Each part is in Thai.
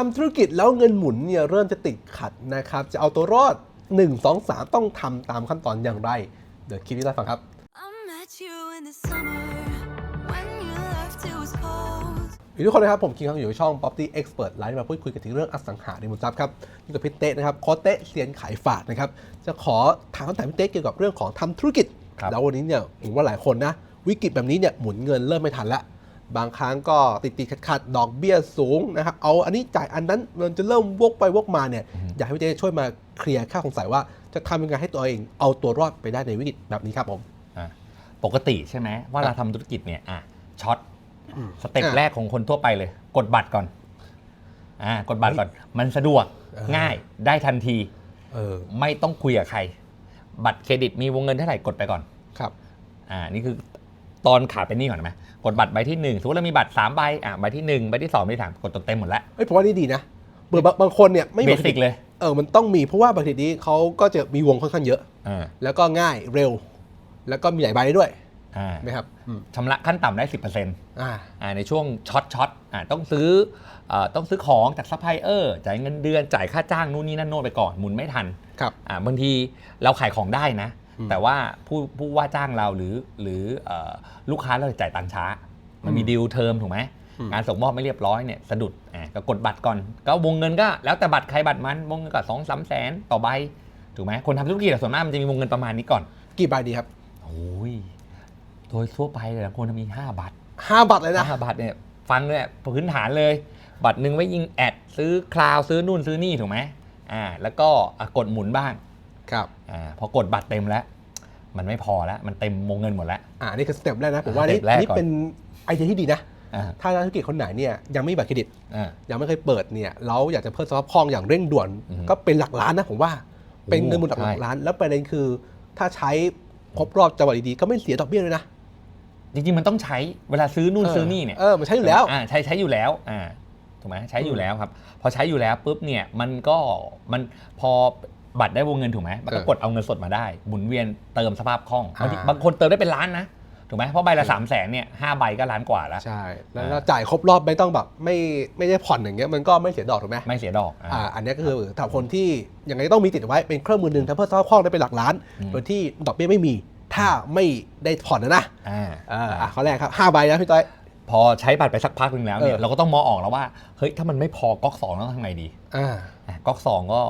ทำธุรกิจแล้วเงินหมุนเนี่ยเริ่มจะติดขัดนะครับ จะเอาตัวรอด 1 2 3 ต้องทำตามขั้นตอนอย่างไร เดี๋ยวคลิปนี้ได้ฟังครับ I met you in the summer when you left it was cold. อยู่ทุกคนนะครับ ผมคิงคังอยู่ในช่อง Property Expert ไลฟ์มาพูดคุยกันถึงเรื่องอสังหาริมทรัพย์ครับนี่กับพี่เต้นะครับโค้ชเต้เซียนขายฝากนะครับ จะขอถามคำถามพี่เต้เกี่ยวกับเรื่องของทำธุรกิจ ครับ แล้ววันนี้เนี่ยผมว่าหลายคนนะ วิกฤตแบบนี้เนี่ยหมุนเงินเริ่มไม่ทันละ บางครั้งก็ติดติดขัดขัดๆดอกเบี้ยสูงนะครับเอาอันนี้จ่ายอันนั้นมันจะเริ่มวกไปวกมาเนี่ยอยากให้พี่เต้ช่วยมาเคลียร์ข้าสงสัยว่าจะทำยังไงให้ตัวเอง เอาตัวรอดไปได้ในวิกฤตแบบนี้ครับผมอะปกติใช่ไหมว่าเราทำธุรกิจเนี่ยอะช็อตสเต็ปอะแรกของคนทั่วไปเลย กดบัตรก่อนอ่ากดบัตรก่อน มันสะดวกเออง่ายได้ทันทีเออไม่ต้องคุยกับใคร บัตรเครดิตมีวงเงินเท่าไหร่กดไปก่อนครับอ่านี่คือ ตอนขาเป็นหนี้ก่อนไหมกดบัตรใบที่หนึ่งสมมติเรามีบัตรสามใบอะใบที่หนึ่งใบที่สองใบที่สามกดจนเต็มหมดแล้วเอ้ยผมว่านี่ดีนะเบื่อบางบางคนเนี่ยไม่มีเบสิกเลยเออมันต้องมีเพราะว่าบางทีนี้เขาก็จะมีวงค่อนข้างเยอะ อ่าแล้วก็ง่ายเร็ว แล้วก็มีหลายใบได้ด้วยอ่าไหมครับอืมชำระขั้นต่ำได้สิบเปอร์เซ็นต์อ่า อ่าในช่วงช็อตช็อตอ่าต้องซื้ออ่าต้องซื้อของจากซัพพลายเออร์จ่ายเงินเดือนจ่ายค่าจ้างนู่นนี่นั่นโน่นไปก่อนหมุนไม่ทันครับ อ่าบางทีเราขายของได้นะอืม แต่ว่าผู้ผู้ว่าจ้างเราหรือหรือเอ่อลูกค้าเราจ่ายตังค์ช้า มันมีอืมดีลเทอมถูกไหมอืมงานส่งมอบไม่เรียบร้อยเนี่ยสะดุดอ่าก็กดบัตรก่อน ก็วงเงินก็แล้วแต่บัตรใครบัตรมันวงเงินก็สองสามแสนต่อใบถูกไหมคนทำธุรกิจอะส่วนมากมันจะมีวงเงินประมาณนี้ก่อน กี่ใบดีครับโอ้ยโดยทั่วไปเลยควรจะมี5บัตรห้าบัตรเลยนะห้าบัตรเนี่ยฟังเนี่ยพื้นฐานเลย บัตรหนึ่งไว้ยิงแอดซื้อคลาวซื้อนู่นซื้อนี่ถูกไหมอ่าแล้วก็อะกดหมุนบ้าง ครับอ่าพอกดบัตรเต็มแล้ว มันไม่พอแล้ว มันเต็มวงเงินหมดแล้ว อ่านี่คือสเต็ปแรกนะผมว่านี่สเต็ปแรกก่อน นี่เป็นไอเดียที่ดีนะ อ่าถ้านักธุรกิจคนไหนเนี่ยยังไม่มีบัตรเครดิต อ่า ยังไม่เคยเปิดเนี่ยแล้วอยากจะเพิ่มสภาพคล่องอย่างเร่งด่วน อือฮึก็เป็นหลักล้านนะผมว่า เป็นเงินหมุนหลักใช่ล้าน แล้วประเด็นคือ ถ้าใช้ครบรอบจังหวะดีๆก็ไม่เสียดอกเบี้ยเลยนะจริงๆมันต้องใช้เวลาซื้อนู่นซื้อนี่เนี่ย เออมันใช้อยู่แล้ว อ่าใช้ใช้อยู่แล้วอ่าถูกไหมใช้อยู่แล้วครับ พอใช้อยู่แล้วปุ๊บเนี่ยมันก็มันพอ บัตรได้วงเงินถูกไหมมันก็เออกดเอาเงินสดมาได้ หมุนเวียนเติมสภาพคล่องบางทีอ่าบางคนเติมได้เป็นล้านนะถูกไหมเพราะใบละสามแสนเนี่ยห้าใบก็ล้านกว่าแล้ว ใช่ แล้วอ่าเราจ่ายครบรอบไม่ต้องแบบไม่ไม่ได้ผ่อนอย่างเงี้ยมันก็ไม่เสียดอกถูกไหมไม่เสียดอกอ่าอ่าอันนี้ก็คือสำหรับคนที่ยังไงต้องมีติดไว้เป็นเครื่องมือหนึ่งทำเพื่อสร้างคล่องได้เป็นหลักล้านอืมโดยที่ดอกเบี้ยไม่มีถ้าไม่ได้ผ่อนนะนะอ่าอ่าอะข้อแรกครับห้าใบนะพี่ต้อยพอใช้บัตรไปสักพักหนึ่งแล้วเนี่ยเออเราก็ต้องมองออกแล้วว่าเฮ้ยถ้ามันไม่พอก๊อกสองต้องทำไงดีอ่าอะก๊อกสองก็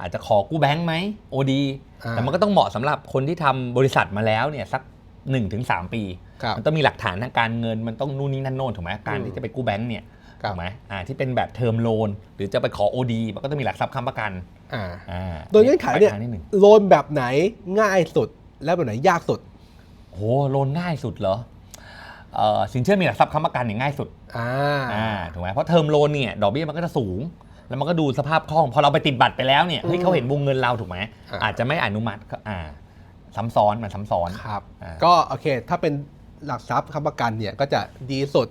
อาจจะขอกู้แบงค์ไหมโอดีอ่าแต่มันก็ต้องเหมาะสำหรับคนที่ทำบริษัทมาแล้วเนี่ยสัก1นถึงสปีครับมันต้องมีหลักฐานทางการเงินมันต้องนู่นนี่นั่นโน่นถูกไหมการอืมที่จะไปกู้แบงค์เนี่ยครับถูกไหมอ่าที่เป็นแบบเทอมโลนหรือจะไปขอ OD มันก็ต้องมีหลักทรัพย์ค้ำประกันอ่าอ่าโดยเงื่อนไขเนี่ยปทางนิดหนึ่งโลนแบบไหนง่ายสุดและแบบไหนยากสุดโหโลนง่ายสุดเหรอเอ่อสินเชื่อมีหลักทรัพย์ค้ำประกันเนี่ยง่ายสุดอ่าอ่าถูกไหมเพราะเทอมโลนเนี่ยดอกเบี้ยมันก็จะสูง แล้วมันก็ดูสภาพคล่อง พอเราไปติดบัตรไปแล้วเนี่ยเฮ้ยอืมเขาเห็นวงเงินเราถูกไหมอ่า อาจจะไม่อนุมัติก็อ่าซ้ำซ้อนมันซ้ำซ้อน ครับ อ่า ก็โอเค ถ้าเป็นหลักทรัพย์ค้ำประกันเนี่ยก็จะดีสุด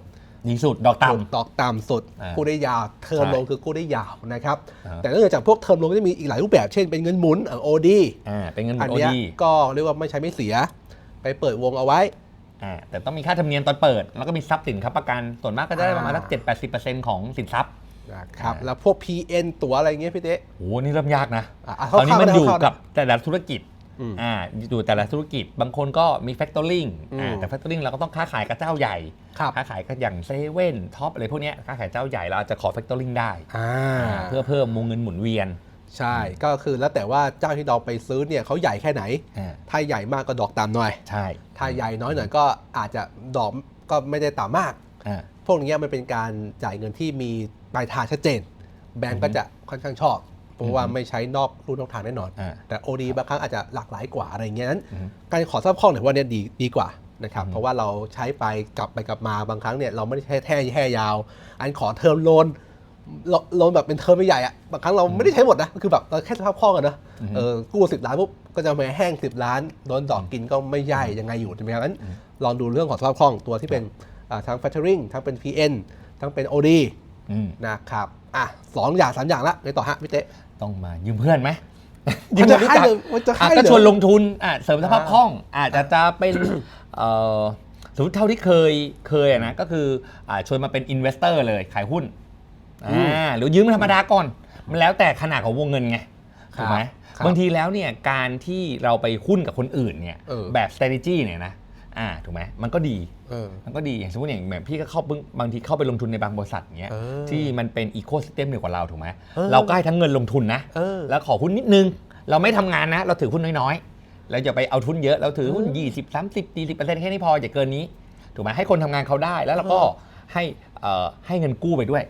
ดีสุดดอกต่ ดอกต่ำสุดอ่ากู้ได้ยาวเทอมใช่ลงคือกู้ได้ยาวนะครับ อ่าแต่นอกจากพวกเทอมลงก็จะมีอีกหลายรูปแบบเช่นเป็นเงินหมุนโอดีำอ่าเป็นเงินหมุอันนโอเนี้ยดีก็เรียกว่าไม่ใช้ไม่เสีย ไปเปิดวงเอาไว้ อ่าแต่ต้องมีค่าธรรมเนียมตอนเปิด แล้วก็มีทรัพย์สินค้ำประกันส่วนมากก็จะได้ประมาณอ่าสักเจ็ดแปดสิบเปอร์เซ็นต์ของสินทรัพย์ นะครับอ่าแล้วพวก PN ตั๋วอะไรเงี้ยพี่เต๊ะโหนี่เริ่มยากนะอะอะคราวนี้มันคร่าวๆอยู่คร่าวๆกับแต่ละธุรกิจอืมอ่าอยู่แต่ละธุรกิจบางคนก็มีแฟ c ตอริงอืมอ่าแต่แฟ c ตอริงเราก็ต้องค้าขายกับเจ้าใหญ่ครับค้าขายกับอย่างเซเว่นท็อปอะไรพวกเนี้ยค้าขายเจ้าใหญ่เราอาจจะขอแฟ c ตอริงได้อ่าอ่าเพื่อเพิ่มวงเงินหมุนเวียน ใช่ก็คือแล้วแต่ว่าเจ้าที่เราไปซื้อเนี่ยเขาใหญ่แค่ไหนอ่าถ้าใหญ่มากก็ดอกต่ำหน่อย ใช่ ถ้าใหญ่น้อยหน่อยก็อาจจะดอกก็ไม่ได้ต่ำมากอ่าพ วกนี้มันเป็นการจ่ายเงินที่มีปลายทางชัดเจน แบงก์ก็จะค่อนข้างชอบ เพราะว่าไม่ใช้นอกรูนอกทางแน่นอนอ่าแต่ OD บางครั้งอาจจะหลากหลายกว่าอะไรอย่างเงี้ยนั้นอือฮึการขอทรัพย์คล่องเนี่ยว่าเนี่ยดีดีกว่านะครับอือฮึเพราะว่าเราใช้ไปกลับไปกลับมาบางครั้งเนี่ยเราไม่ได้แค่แท่แค่ยาว อันขอเทอมโลนโลโลนแบบเป็นเทอมใหญ่ๆอะบางครั้งเราไม่ได้ใช้หมดนะคือแบบเราแค่สภาพคล่องกันนะเออกู้สิบล้านปุ๊บก็จะมาแห้งสิบล้านโดนดอกกินก็ไม่ใหญ่ยังไงอยู่ใช่ไหมครับงั้นลองดูเรื่องของสภาพคล่องตัวที่เป็นอ่า ทั้ง factoring ทั้งเป็น PN ทั้งเป็น OD อืมนะครับอะสองอย่างสามอย่างละไงต่อฮะพี่เต๊ะต้องมายืมเพื่อนไหมมันจะให้เลยมันจะอะให้ก็เลยชวนลงทุนอะเสริมสภาพอ่าคล่องอาจจะจะเป็นเอ่อสมมติเท่าที่เคยเคยอะนะก็คืออ่าชวนมาเป็นอินเวสเตอร์เลยขายหุ้นอืมอ่าหรือยืมธรรมดาก่อน มันแล้วแต่ขนาดของวงเงินไงครับถูกไหมครับบางทีแล้วเนี่ยการที่เราไปหุ้นกับคนอื่นเนี่ยเออแบบ strategy เนี่ยนะ อ่าถูกไหมมันก็ดีเออ มันก็ดีอย่างสมมติอย่างแบบพี่ก็เข้าเพิ่งบางทีเข้าไปลงทุนในบางบริษัทเนี้ยเออที่มันเป็นอีโค y ิสเต็มเดียวกับเราถูกไหมเออเราก็ให้ทั้งเงินลงทุนนะเออแล้วขอหุ้นนิดนึง เราไม่ทำงานนะ เราถือหุ้นน้อยๆแล้วอย่าไปเอาทุนเยอะเราถือหุ้น 20 30 40เปอร์เซ็นต์แค่นี้พออย่าเกินนี้ถูกไหมให้คนทำงานเขาได้แล้วเราก็ให้เอ่อให้เงินกู้ไปด้วย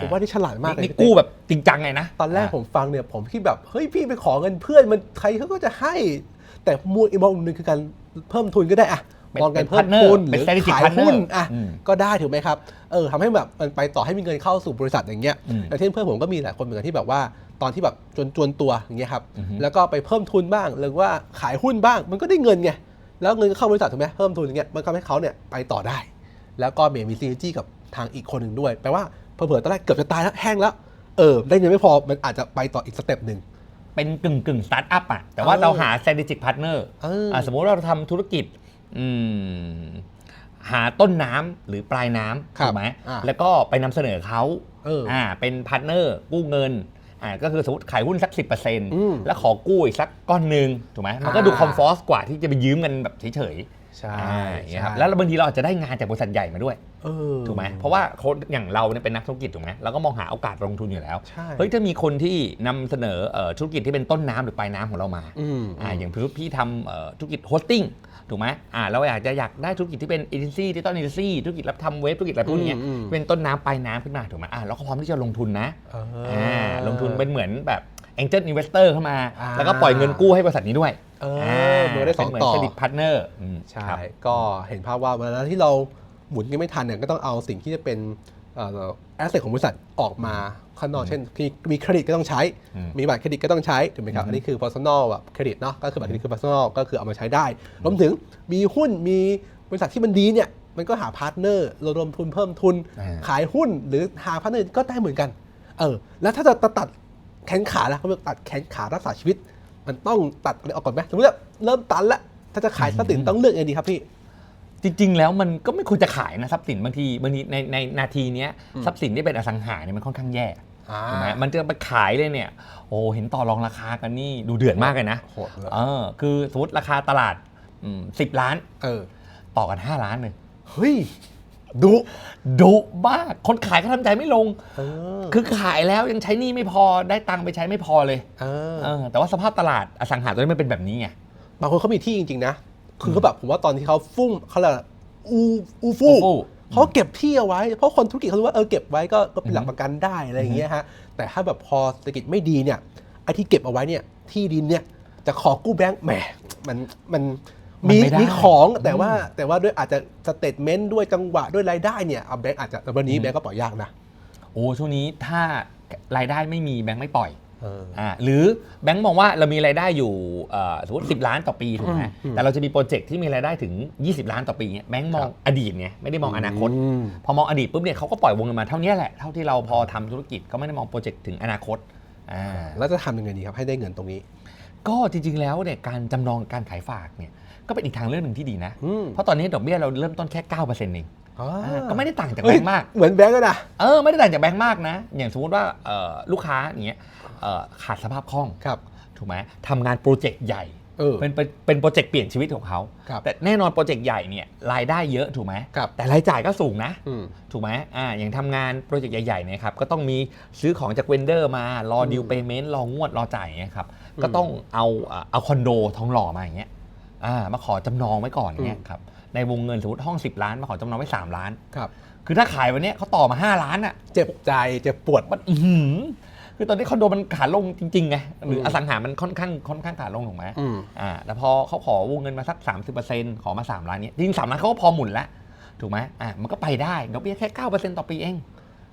ผมว่านี่ฉลาดมากเลยนี่กู้แบบจริงจังไงนะตอนแรกาผมฟังเนี่ยผมคิดแบบเฮ้ยพี่ไปขอเงินเพื่อนมันใครเขาก็จะให้ แต่มูลอีกมองหนึ่งคือการเพิ่มทุนก็ได้อะเป็นมองกันเป็นเพิ่ม partner ทุนหเป็นรือ strategic ขาย partner หุ้นอะอืมก็ได้ถูกไหมครับเออทำให้แบบมันไปต่อให้มีเงินเข้าสู่บริษัทอย่างเงี้ยอืมอย่างเช่นเพื่อนผมก็มีหลายคนเหมือนกันที่แบบว่าตอนที่แบบจนจวนตัวอย่างเงี้ยครับอือฮึแล้วก็ไปเพิ่มทุนบ้างหรือว่าขายหุ้นบ้าง มันก็ได้เงินไงแล้วเงินก็เข้าบริษัทถูกไหมเพิ่มทุนอย่างเงี้ยมันก็ทำให้เขาเนี่ยไปต่อได้ แล้วก็มีซีจีกับทางอีกคนหนึ่งด้วยแปลว่าเผื่อๆตอนแรกเกือบจะตายแล้วแห้งแล้วเออได้เงินไม่พอมันอาจจะไปต่ออีกสเต็ปหนึ่ง เป็นกึ่งกึ่งสตาร์ทอัพอะ แต่ว่าเออเราหา strategic partner เอออะสมมุติเราทำธุรกิจอืมหาต้นน้ำหรือปลายน้ำครับถูกไหมอ่าแล้วก็ไปนำเสนอเขาเอออ่เป็นพาร์ทเนอร์กู้เงินอ่าก็คือสมมติขายหุ้นสักอืม10%แล้วขอกู้อีกสักก้อนหนึ่งถูกไหมมันก็ดูอ่า คอมฟอร์สกว่าที่จะไปยืมกันแบบเฉยๆ ใช่อ่าอย่างเงี้ยครับใช่แล้วบางทีเราอาจจะได้งานจากบริษัทใหญ่มาด้วยเออถูกไหมเพราะว่าคนอย่างเราเนี่ยเป็นนักธุรกิจถูกไหมเราก็มองหาโอกาสลงทุนอยู่แล้วใช่เฮ้ยถ้ามีคนที่นำเสนอเอ่อธุรกิจที่เป็นต้นน้ำหรือปลายน้ำของเรามาอืมอ่าอย่างพี่พี่ทำเอ่อธุรกิจโฮสติ้งถูกไหมอ่าเราอยากจะอยากได้ธุรกิจที่เป็นเอเจนซี่ที่ต้นเอเจนซี่ธุรกิจรับทำเว็บธุรกิจอะไรพวกเนี้ยอืมอืมเป็นต้นน้ำปลายน้ำขึ้นมาถูกไหมอ่าเราก็พร้อมที่จะลงทุนนะเอออ่าลงทุนเป็นเหมือนแบบ Angel Investor เข้ามา อ่า แล้วก็ปล่อยเงินกู้ให้บริษัทนี้ด้วยเออมันได้สองเป็นเหมือนต่อ เครดิตพาร์ทเนอร์ใช่ ก็เห็นภาพว่าเวลาที่เราหมุนกันไม่ทันเนี่ยก็ต้องเอาสิ่งที่จะเป็นแอสเซทของบริษัทออกมาข้างนอกเช่นมีมีเครดิตก็ต้องใช้อืมมีบัตรเครดิตก็ต้องใช้ถูกไหมครับอืมอันนี้คือ personal แบบเครดิตเนาะก็คือบัตรเครดิตคือ personal ก็คือเอามาใช้ได้รวมถึงมีหุ้นมีบริษัทที่มันดีเนี่ยมันก็หาพาร์ทเนอร์ระดมทุนเพิ่มทุนอ่าขายหุ้นหรือหาพาร์ทเนอร์ก็ได้เหมือนกันเออแล้วถ้าจะตัด แขนขาแล้วเขาเรียกตัดแขนขารักษาชีวิต มันต้องตัดอะไรออกก่อนไหมสมมติว่าเริ่มตันละถ้าจะขายทรัพย์สินต้องเลือกยังไงดีครับพี่ จริง ๆ แล้วมันก็ไม่ควรจะขายนะทรัพย์สินบางทีบางทีในในนาทีเนี้ยทรัพย์สินที่เป็นอสังหาเนี่ยมันค่อนข้างแย่ถูกไหมมันจะไปขายเลยเนี่ย โอ้เห็นต่อรองราคากันนี่ดูเดือดมากเลยนะโหดเลยเออ คือสมมติราคาตลาดสิบล้าน เออ ต่อกัน5ล้านเลยเฮ้ย ดุดุมากคนขายก็ทำใจไม่ลง เออคือขายแล้วยังใช้หนี้ไม่พอได้ตังค์ไปใช้ไม่พอเลยเออเออแต่ว่าสภาพตลาดอสังหาตัวนี้มันเป็นแบบนี้ไง บางคนเขามีที่จริง ๆ นะ คือเขาแบบผมว่าตอนที่เขาฟุ้งเขาเรียกอะไรอูอูฟูอูฟู่เขาเก็บที่เอาไว้ เพราะคนธุรกิจเขารู้ว่าเออเก็บไว้ก็ก็เป็นหลักอือฮึประกันได้อะไรอย่างเงี้ยฮะแต่ถ้าแบบพอเศรษฐกิจไม่ดีเนี่ยไอ้ที่เก็บเอาไว้เนี่ยที่ดินเนี่ยจะขอกู้แบงก์แหมมันมัน มีมันไม่ได้มีของแต่ว่าแต่ว่าด้วยอาจจะสเตทเมนต์ด้วยจังหวะด้วยรายได้เนี่ยเอาแบงก์อาจจะแต่วันนี้แบงก์ก็ปล่อยยากนะโอ้ช่วงนี้ถ้ารายได้ไม่มีแบงค์ไม่ปล่อยเออ อ่าหรือแบงค์มองว่าเรามีรายได้อยู่เอ่อสมมติ10ล้านต่อปีถูกไหมอืมแต่เราจะมีโปรเจกต์ที่มีรายได้ถึง 20 ล้านต่อปีเนี่ยแบงค์มองครับ อดีตเนี่ยไม่ได้มองอนาคตอืมพอมองอดีตปุ๊บเนี่ยเขาก็ปล่อยวงเงินมาเท่านี้แหละเท่าที่เราพอทำธุรกิจก็ไม่ได้มองโปรเจกต์ถึงอนาคตอ่า แล้วจะทำยังไงดีครับให้ได้เงินตรงนี้ ก็จริงๆ แล้วเนี่ยการจำนองการขายฝากเนี่ย ก็เป็นอีกทางเลือกหนึ่งที่ดีนะ อืม เพราะตอนนี้ดอกเบี้ยเราเริ่มต้นแค่9%เองอ๋ออ่าก็ไม่ได้ต่างจากเฮ้แบยงค์มาก เหมือนแบงก์ก็นะ เออไม่ได้ต่างจากแบงค์มากนะ อย่างสมมติว่าเอ่อลูกค้าอย่างเงี้ยเอ่อขาดสภาพคล่องครับ ถูกไหมทำงานโปรเจกต์ใหญ่เออ เป็นเป็นเป็นโปรเจกต์เปลี่ยนชีวิตของเขา ครับแต่แน่นอนโปรเจกต์ใหญ่เนี่ยรายได้เยอะถูกไหมครับ แต่รายจ่ายก็สูงนะ อืม ถูกไหมอ่าอย่างทำงานโปรเจกต์ใหญ่ๆเนี่ยครับก็ต้องมีซื้อของจากเวนเดอร์มารออืมดิวเปย์เมนต์รองวดรอจ่ายอย่างเงี้ยครับอืมก็ต้องเอาอ่าเอาคอนโดทองหล่อมาอย่างเงี้ย อ่ามาขอจำนองไว้ก่อนอย่างเงี้ยครับ ในวงเงินสมมติห้อง 10 ล้าน มาขอจำนองไว้ 3 ล้าน ครับ คือถ้าขายวันเนี้ยเขาต่อมา 5 ล้านอะ เจ็บใจเจ็บปวด มันอื้อหือคือตอนนี้คอนโดมันขาลงจริงๆไงหรือมอสังหามันค่อนข้างค่อนข้างขาลงถูกไหมอืม อ่าแต่พอเขาขอวงเงินมาสัก 30%ขอมา 3 ล้านเนี้ยจริงๆสามล้านเขาก็พอหมุนแล้วถูกไหมอ่ามันก็ไปได้ดอกเบี้ยแค่9%ต่อปีเอง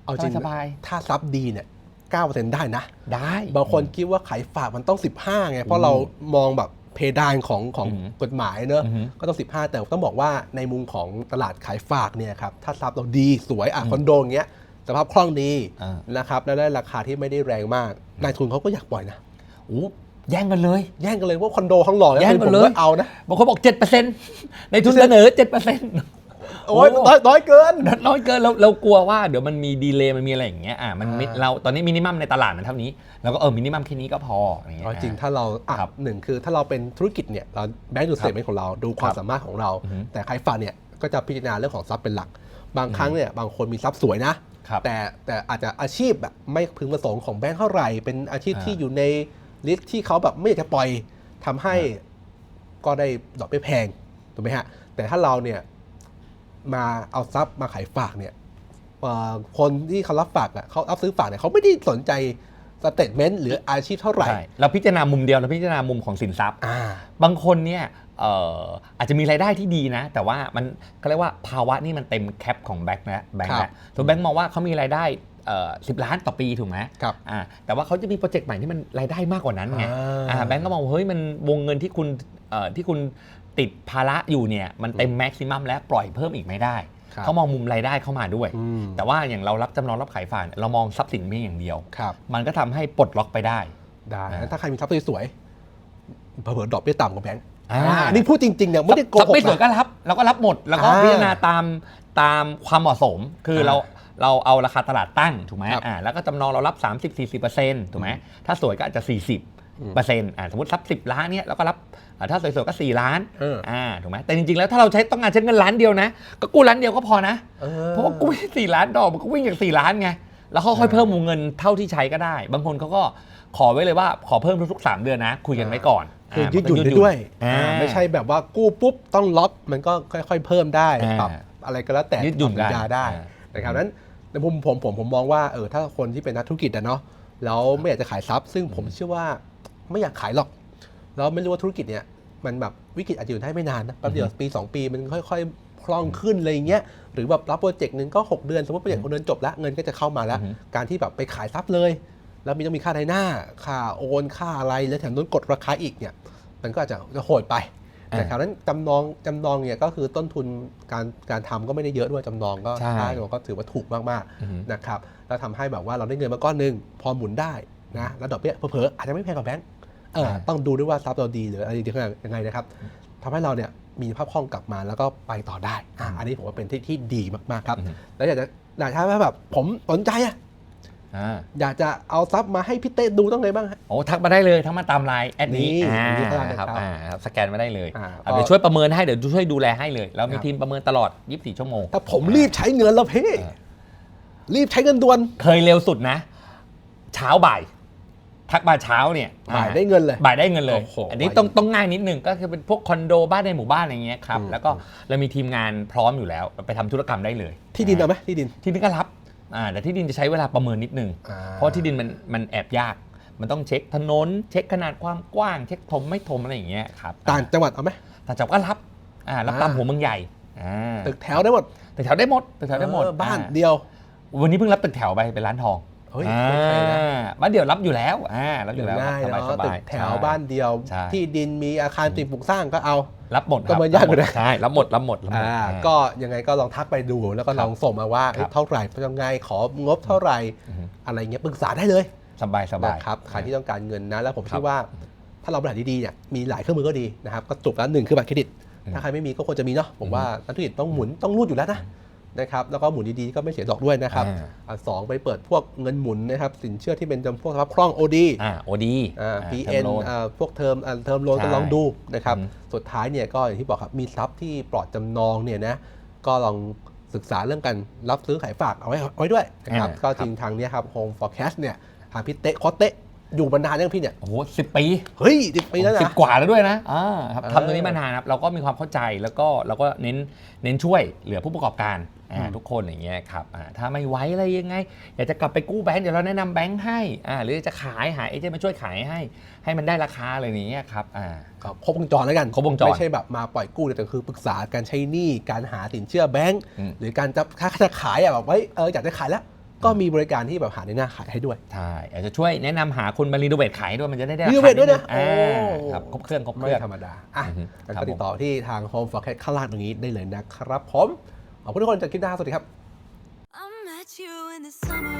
เอาจริงสบายถ้าซับดีเนี่ย9%ได้นะ ๆได้ บางคนคิดว่าขายฝากมันต้อง 15ไง เพราะเรามองแบบ เพดานของของอือหือกฎหมายเนอะอือหือก็ต้อง 15 แต่ต้องบอกว่าในมุมของตลาดขายฝากเนี่ยครับถ้าซับเราดีสวยอะอืมคอนโดอย่างเงี้ยสภาพคล่องดีอ่านะครับแล้วได้ราคาที่ไม่ได้แรงมากนายทุนเขาก็อยากปล่อยนะโอ้แย่งกันเลย แย่งกันเลยว่าคอนโดข้างหล่อแย่งผกันมเลยก็เอานะบางคนบอก7%ในทุนเสนอ7% โอ้ยโอ้น้อยน้อยเกิน น้อยเกินเราเรากลัวว่าเดี๋ยวมันมีดีเลย์มันมีอะไรอย่างเงี้ยอะมันมิอ่า เราตอนนี้มินิมัมในตลาดมันเท่านี้เราก็เออมินิมัมแค่นี้ก็พออย่างเงี้ยเอาจริงอะถ้าเราอะครับหนึ่งคือถ้าเราเป็นธุรกิจเนี่ยเราแบงค์ดูสเตทเมนต์ของเราดูความครับสามารถของเรา อือฮึแต่ใครฝากเนี่ยก็จะพิจารณาเรื่องของทรัพย์เป็นหลัก บางครั้งเนี่ยบางคนมีทรัพย์สวยนะ ครับแต่แต่อาจจะอาชีพแบบไม่พึงประสงค์ของแบงค์เท่าไหร่ เป็นอาชีพอ่า ที่อยู่ในลิสต์ที่เขาแบบไม่อยากจะปล่อยทำให้ก็ได้ดอกเบี้ยแพงถูกไหมฮะแต่ถ้าเราเนี่ย มาเอาทรัพย์มาขายฝากเนี่ยเอ่อคนที่เขารับฝากอะเขารับซื้อฝากเนี่ยเขาไม่ได้สนใจสเตทเมนต์หรืออาชีพเท่าไหร่ใช่เราพิจารณามุมเดียวเราพิจารณามุมของสินทรัพย์อ่าบางคนเนี่ยเอ่ออาจจะมีรายได้ที่ดีนะ แต่ว่ามันก็เรียกว่าภาวะนี่มันเต็มแคปของแบงค์นะแบงค์ครันะบส่วนแบงค์มองว่าเขามีรายได้สิบล้านต่อปีถูกไหมครับอ่าแต่ว่าเขาจะมีโปรเจกต์ใหม่ที่มันรายได้มากกว่านั้นไงอ่าอ่าแบงค์ก็มองว่าเฮ้ยมันวงเงินที่คุณเอ่อที่คุณ ติดภาระอยู่เนี่ยมันเต็มแม็กซิมัมแล้วปล่อยเพิ่มอีกไม่ได้ ครับเขามองมุมรายได้เข้ามาด้วย อืม แต่ว่าอย่างเรารับจำนองรับขายฝากเนี่ยเรามองทรัพย์สินเพียงอย่างเดียว ครับ มันก็ทำให้ปลดล็อกไปได้ ได้อ่างั้นถ้าใครมีทรัพย์สวยๆเผื่อๆดอกเบี้ยต่ำกว่าแบงค์อ่า อ่านี่พูดจริงๆเนี่ยไม่ได้โกถ้าหกไม่สวยนะ ก็รับเราก็รับหมดแล้วก็อ่าพิจารณาตามตามความเหมาะสม คืออาเราเราเอาราคาตลาดตั้งถูกไหมครับอ่าแล้วก็จำนองเรารับ 30-40%ถูกไหมถ้าสวยก็อาจจะ 40 เปอร์เซ็นต์อ่าสมมติทรัพย์10ล้านเนี่ยเราก็รับอ่าถ้าสวยๆก็4ล้านเอออ่าถูกไหมแต่จริงๆแล้วถ้าเราใช้ต้องการใช้เงินล้านเดียวนะ ก็กู้ล้านเดียวก็พอนะเออเพราะว่ากู้สี่ล้านดอกมันก็วิ่งจากสี่ล้านไงแล้วค่อยๆเพิ่มวงเงินเท่าที่ใช้ก็ได้ บางคนเขาก็ขอไว้เลยว่าขอเพิ่มทุกๆสามเดือนนะ คุยกันไว้ก่อนคืออ่ายืดหยุ่นมัได้ก็ด้วยอ่าอ่าไม่ใช่แบบว่ากู้ปุ๊บต้องล็อกมันก็ค่อย ๆ เพิ่มได้อ่าปรับอะไรก็แล้วแต่ยืดหยุ่นสัญญาได้ได้อ่านะครับนั้นในมุมผมผมผมมองว่าเออถ้าคนที่เป็นนักธุรกิจอะเนาะแล้วไม่อยากจะขายทรัพย์ ซึ่งผมเชื่อว่า ไม่อยากขายหรอกแล้วไม่รู้ว่าธุรกิจเนี่ยมันแบบวิกฤตอาจจะอยู่ได้ไม่นานนะแป๊บเดียวปี 2 ปีมันค่อยๆ คล่องขึ้นอะไรอย่างเงี้ยหรือแบบรับโปรเจกต์หนึ่งก็ 6 เดือน สมมติโปรเจกต์หกเดือนจบแล้วเงินก็จะเข้ามาแล้วอือฮึการที่แบบไปขายทรัพย์เลย แล้วมีต้องมีค่าในหน้า ค่าโอนค่าอะไรแล้วแถมต้องกดราคาอีกเนี่ยมันก็อาจจะจะโหดไปอ่าแต่คราวนั้นจำนองจำนองเนี่ยก็คือต้นทุนการการทำก็ไม่ได้เยอะด้วยจำนองก็ใช่ค่าก็ถือว่าถูกมากอือฮึๆนะครับแล้วทำให้แบบว่าเราได้เงินมาก้อนหนึ่งพอหมุนได้นะแล้วดอกเบี้ยเผลอๆอาจจะไม่แพงกว่าแบงก์ เออใช่ต้องดูด้วยว่าทรัพย์เราดีหรืออะไรดีขนาดยังไงนะครับทำให้เราเนี่ยมีภาพคล่องกลับมาแล้วก็ไปต่อได้อะอันนี้ผมว่าเป็นที่ที่ดีมากๆครับอือฮึแล้วอยากจะอยากจะให้แบบผมสนใจอะอ่าอยากจะเอาทรัพย์มาให้พี่เต้ดูต้องไงบ้างฮะโอ้ทักมาได้เลยทักมาตามไลน์แอดนี้นี่อ่านี่ก็ได้นะครับอ่าครับสแกนมาได้เลยอ่าอ่าเดี๋ยวช่วยประเมินให้เดี๋ยวช่วยดูแลให้เลย แล้วมีครับทีมประเมินตลอด 24 ชั่วโมงถ้าผมรีบใช้เงินแล้วพี่อ่ารีบใช้เงินด่วน เคยเร็วสุดนะ เช้าบ่าย ทักมาเช้าเนี่ยบ่ายอ่ได้เงินเลยบ่ายได้เงินเลย โอ้โหอันนี้ต้องต้องง่ายนิดนึงก็คือเป็นพวกคอนโดบ้านในหมู่บ้านอะไรเงี้ยครับ อืม แล้วก็เรามีทีมงานพร้อมอยู่แล้ว ไปทำธุรกรรมได้เลยที่ดินเอาไหมที่ดิน ที่ดินก็รับอ่าแต่ที่ดินจะใช้เวลาประเมินนิดนึง อ่า เพราะที่ดินมันมันแอบยาก มันต้องเช็คถนน เช็คขนาดความกว้าง เช็คถมไม่ถมอะไรอย่างเงี้ยครับต่างจังหวัดเอาไหมต่างจังหวัดก็รับอ่ารับตามอ่า หัวเมืองใหญ่อ่าตึกแถวได้หมดตึกแถวได้หมดตึกแถวได้หมดเออบ้านอ่เดียว วันนี้เพิ่งรับตึกแถวไปเป็นร้านทอง เฮ้ยอ่าไม่ใช่นะบ้านเดี่ยวรับอยู่แล้วอ่ารับออยู่ยู่แล้วง่ายสบายเนาะสบาตึยกแถวบ้านเดียว ใช่ ที่ดินมีอาคารสิ่งปลูกสร้างก็เอา รับหมดครับก็มันยากอยู่นะ ใช่รับหมดรับหมดรับหมดอ่าอ่าก็ยังไงก็ลองทักไปดูแล้วก็ครัลบองส่งมาว่าเอ้ยครับเท่าไหร่ยังไงของบเท่าไหร่อือฮึ อะไรเงี้ยปรึกษาได้เลยสบายสบาย นะครับใครที่ต้องการเงินนะแล้วผมครับเชื่อว่าถ้าเราบริหารดีๆเนี่ยมีหลายเครื่องมือก็ดีนะครับก็จบแล้วหนึ่งคือบัตรเครดิต อืมถ้าใครไม่มีก็ควรจะมีเนาะผมว่านักธุรกิจต้องหมุนต้องรูดอยู่แล้วนะ นะครับแล้วก็หมุนดีๆก็ไม่เสียดอกด้วยนะครับอ่า อะสองไปเปิดพวกเงินหมุนนะครับสินเชื่อที่เป็นจำพวกสภาพคล่อง OD อ่าโอดีอ่า เทอ PN มโลนอ่าพวกเทอมอ่าเทอมโลนใช่ก็ลองดูนะครับอืม สุดท้ายเนี่ยก็อย่างที่บอกครับมีทรัพย์ที่ปลอดจำนองเนี่ยนะก็ลองศึกษาเรื่องการรับซื้อขายฝากเอาไว้เอาไว้ด้วยนะครับก็จริงทางเนี้ยครับ Home Forecast เนี่ยทางพี่เตะคอเตะ อยู่มานานยังพี่เนี่ย โอ้โหสิบปีเฮ้ยสิบปีแล้วนะ สิบกว่าแล้วด้วยนะอ่าครับเออทำตรงนี้มานานครับเราก็มีความเข้าใจแล้วก็เราก็เน้นเน้นช่วยเหลือผู้ประกอบการอ่าอืมทุกคนอย่างเงี้ยครับอ่าถ้าไม่ไหวอะไรยังไง อยากจะกลับไปกู้แบงก์เดี๋ยวเราแนะนำแบงก์ให้อ่าหรือจะขายหาเอเจนต์มาช่วยขายให้ ให้มันได้ราคาอะไรอย่างเงี้ยครับอ่า ก็ครบวงจรแล้วกันครบวงจรไม่ใช่แบบมาปล่อยกู้แต่คือปรึกษาการใช้หนี้การหาสินเชื่อแบงก์อืม หรือการจะถ้าจะขายอะแบบไว้เอออยากจะขายแล้ว ก็มีบริการที่แบบหาในหน้าขายให้ด้วย ใช่อาจจะช่วยแนะนำหาคนมารีโนเวทขายด้วยมันจะได้ได้รีโนเวทด้วยนะอ่าโอ้ครับครบเครื่องครบเคไม่รื่อง ธรรมดาอะอือฮึงั้นครับก็ติดต่อที่ทาง Home Forecast ข้างล่างตรงนี้ได้เลยนะครับผมขอบคุณทุกคนจากคลิปหน้าสวัสดีครับ I met you in the summer